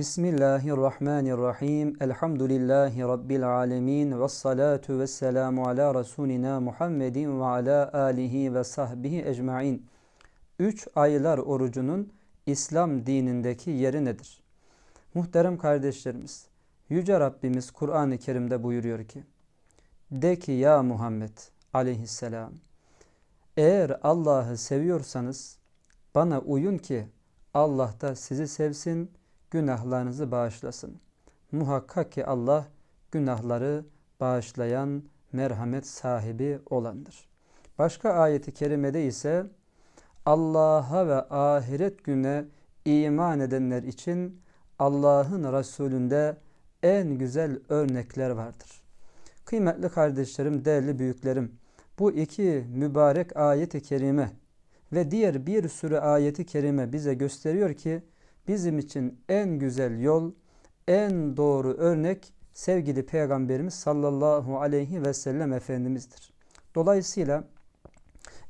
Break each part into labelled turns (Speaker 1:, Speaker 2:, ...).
Speaker 1: Bismillahirrahmanirrahim. Elhamdülillahi Rabbil alemin. Ve salatu ve selamu ala Resulina Muhammedin ve ala alihi ve sahbihi ecmain. Üç aylar orucunun İslam dinindeki yeri nedir? Muhterem kardeşlerimiz, Yüce Rabbimiz Kur'an-ı Kerim'de buyuruyor ki, De ki ya Muhammed aleyhisselam, eğer Allah'ı seviyorsanız bana uyun ki Allah da sizi sevsin, günahlarınızı bağışlasın. Muhakkak ki Allah günahları bağışlayan merhamet sahibi olandır. Başka ayeti kerimede ise Allah'a ve ahiret güne iman edenler için Allah'ın Resulünde en güzel örnekler vardır. Kıymetli kardeşlerim, değerli büyüklerim, bu iki mübarek ayeti kerime ve diğer bir sürü ayeti kerime bize gösteriyor ki bizim için en güzel yol, en doğru örnek sevgili Peygamberimiz sallallahu aleyhi ve sellem Efendimiz'dir. Dolayısıyla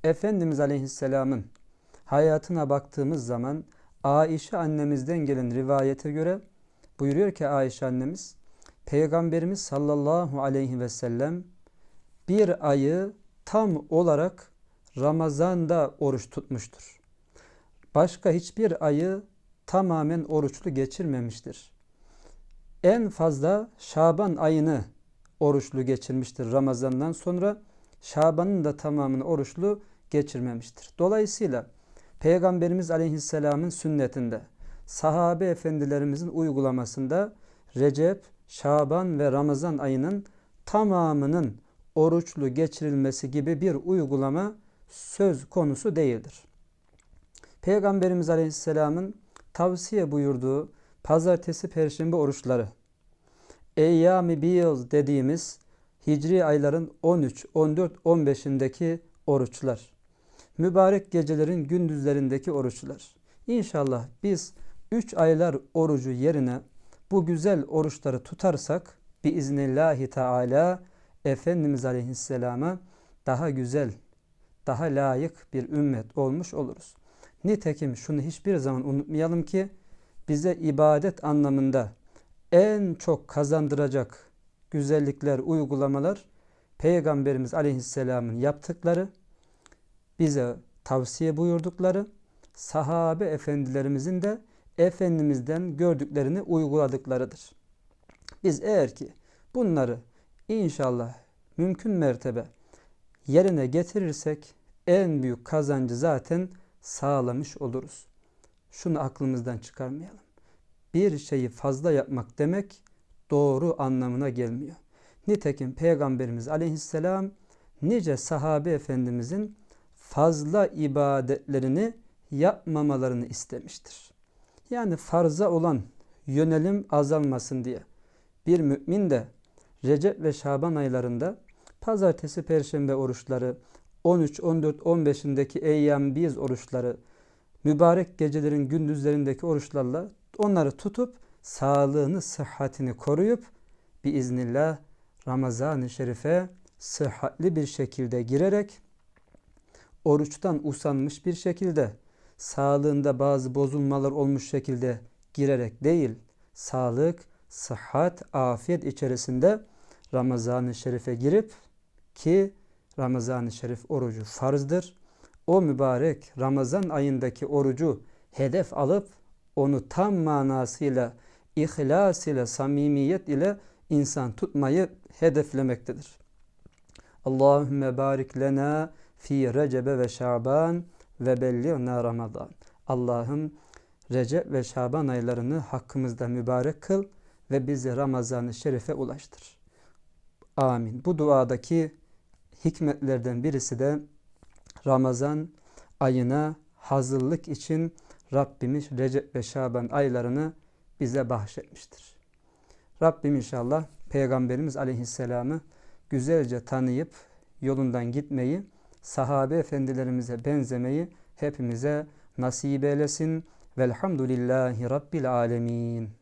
Speaker 1: Efendimiz Aleyhisselam'ın hayatına baktığımız zaman Aişe annemizden gelen rivayete göre buyuruyor ki Aişe annemiz Peygamberimiz sallallahu aleyhi ve sellem bir ayı tam olarak Ramazan'da oruç tutmuştur. Başka hiçbir ayı tamamen oruçlu geçirmemiştir. En fazla Şaban ayını oruçlu geçirmiştir Ramazan'dan sonra. Şaban'ın da tamamını oruçlu geçirmemiştir. Dolayısıyla Peygamberimiz Aleyhisselam'ın sünnetinde, sahabe efendilerimizin uygulamasında Recep, Şaban ve Ramazan ayının tamamının oruçlu geçirilmesi gibi bir uygulama söz konusu değildir. Peygamberimiz Aleyhisselam'ın tavsiye buyurduğu pazartesi perşembe oruçları Eyyam-ı Biyaz dediğimiz hicri ayların 13, 14, 15'indeki oruçlar. Mübarek gecelerin gündüzlerindeki oruçlar. İnşallah biz 3 aylar orucu yerine bu güzel oruçları tutarsak biiznillahi teala Efendimiz Aleyhisselam'a daha güzel, daha layık bir ümmet olmuş oluruz. Nitekim şunu hiçbir zaman unutmayalım ki bize ibadet anlamında en çok kazandıracak güzellikler, uygulamalar Peygamberimiz Aleyhisselam'ın yaptıkları, bize tavsiye buyurdukları, sahabe efendilerimizin de Efendimiz'den gördüklerini uyguladıklarıdır. Biz eğer ki bunları inşallah mümkün mertebe yerine getirirsek en büyük kazancı zaten sağlamış oluruz. Şunu aklımızdan çıkarmayalım. Bir şeyi fazla yapmak demek doğru anlamına gelmiyor. Nitekim Peygamberimiz aleyhisselam nice sahabe efendimizin fazla ibadetlerini yapmamalarını istemiştir. Yani farza olan yönelim azalmasın diye bir mümin de Recep ve Şaban aylarında pazartesi, perşembe oruçları, 13, 14, 15'indeki eyyam biz oruçları, mübarek gecelerin gündüzlerindeki oruçlarla onları tutup sağlığını, sıhhatini koruyup biiznillah Ramazan-ı Şerif'e sıhhatli bir şekilde girerek oruçtan usanmış bir şekilde sağlığında bazı bozulmalar olmuş şekilde girerek değil, sağlık, sıhhat, afiyet içerisinde Ramazan-ı Şerif'e girip ki Ramazan-ı Şerif orucu farzdır. O mübarek Ramazan ayındaki orucu hedef alıp onu tam manasıyla, ihlas ile, samimiyet ile insan tutmayı hedeflemektedir. Allahümme barik lena fi Recebe ve Şaban ve belliğna Ramazan. Allah'ım Recep ve Şaban aylarını hakkımızda mübarek kıl ve bizi Ramazan-ı Şerif'e ulaştır. Amin. Bu duadaki hikmetlerden birisi de Ramazan ayına hazırlık için Rabbimiz Recep ve Şaban aylarını bize bahşetmiştir. Rabbim inşallah Peygamberimiz Aleyhisselam'ı güzelce tanıyıp yolundan gitmeyi, sahabe efendilerimize benzemeyi hepimize nasip eylesin. Velhamdülillahi Rabbil Alemin.